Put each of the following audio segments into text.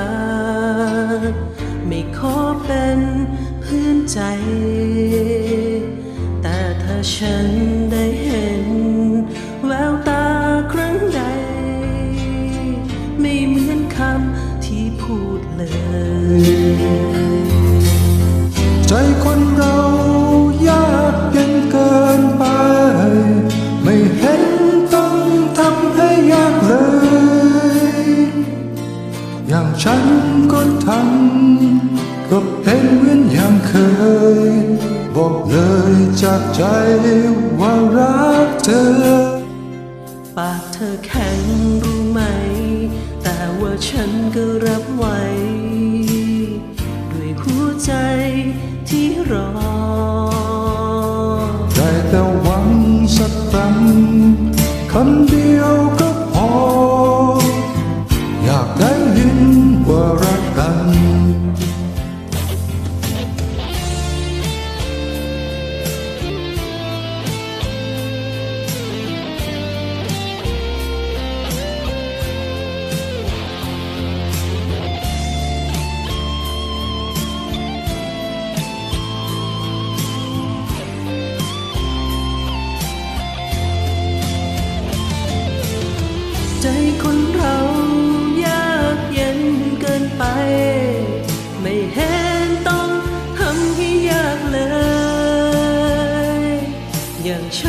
ก ใจ แต่ถ้าฉันได้เห็น แววตาครั้งใด ไม่เหมือนคำที่พูดเลย ใจว่ารักเธอ ปากเธอแข็งรู้ไหม แต่ว่าฉันก็รับไว้ ด้วยหัวใจที่รอ ได้แต่หวังสักครั้งคำเดียว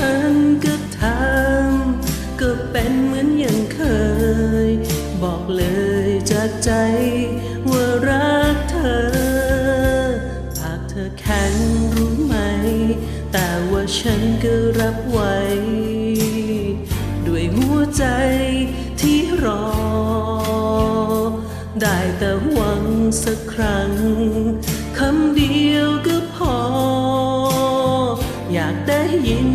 ฉันก็ทำก็เป็นเหมือนอย่างเคย บอกเลยจากใจว่ารักเธอ หากเธอแข็งรู้ไหม แต่ว่าฉันก็รับไว้ ด้วยหัวใจที่รอ ได้แต่หวังสักครั้งคำเดียวก็พอ อยากได้ยิน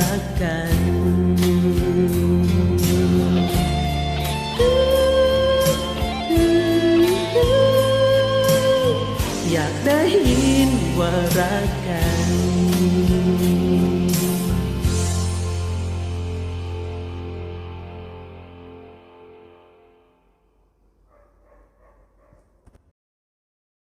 รักกันอยากได้ยินว่ารักกัน